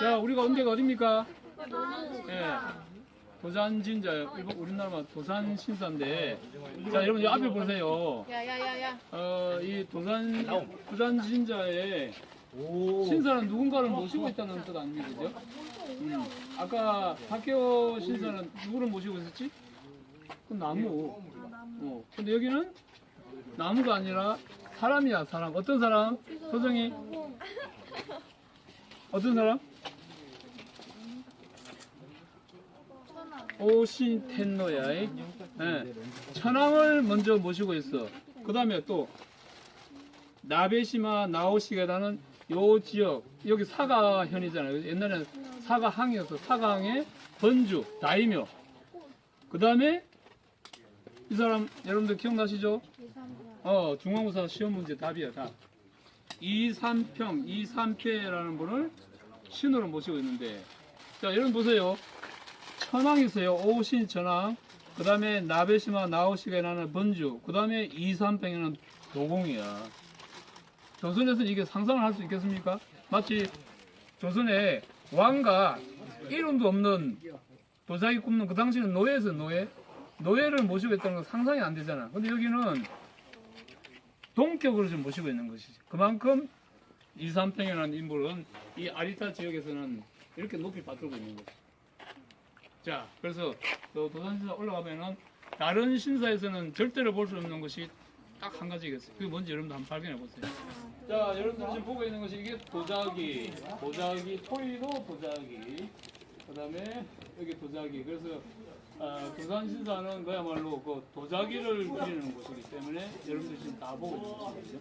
자, 우리가 온 데가 어딥니까? 예. 도산 진자, 일본 우리나라 도산 신사인데, 자, 여러분, 이 앞에 보세요. 야야야야. 어, 이 도산, 도산 진자에 신사는 누군가를 모시고 있다는 뜻 아닙니까? 그죠? 음. 아까 학교 신사는 누구를 모시고 있었지? 그 나무. 어. 근데 여기는 나무가 아니라 사람이야, 사람. 어떤 사람? 소정이? 어떤 사람? 오신텐노야. 예. 천황을 먼저 모시고 있어. 그 다음에 또, 나베시마 나오시게라는 요 지역, 여기 사가현이잖아요. 옛날에는 사가항이어서 사가항의 번주, 다이묘. 그 다음에 이 사람 여러분들 기억나시죠? 어, 중앙고사 시험 문제 답이야, 답. 이삼평, 이삼패라는 분을 신으로 모시고 있는데, 자, 여러분 보세요. 천왕이 있어요. 오신 천왕. 그 다음에 나베시마 나오시게라는 번주. 그 다음에 이삼평에는 도공이야. 조선에서 이게 상상을 할 수 있겠습니까? 마치 조선에 왕과 이름도 없는 도자기 굽는 그 당시는 노예에서 노예. 노예를 모시고 있다는 건 상상이 안 되잖아. 근데 여기는 동격으로 좀 모시고 있는 것이지. 그만큼 이삼평이라는 인물은 이 아리타 지역에서는 이렇게 높이 받들고 있는 거지. 자, 그래서 또 도산신사 올라가면은 다른 신사에서는 절대로 볼 수 없는 것이 딱 한 가지겠어요. 그게 뭔지 여러분들 한번 발견해 보세요. 자, 여러분들 지금 보고 있는 것이 이게 도자기, 도자기, 토이로 도자기. 그 다음에 여기 도자기. 그래서 아, 도산신사는 그야말로 그 도자기를 그리는 곳이기 때문에 여러분들 지금 다 보고 있는 거죠.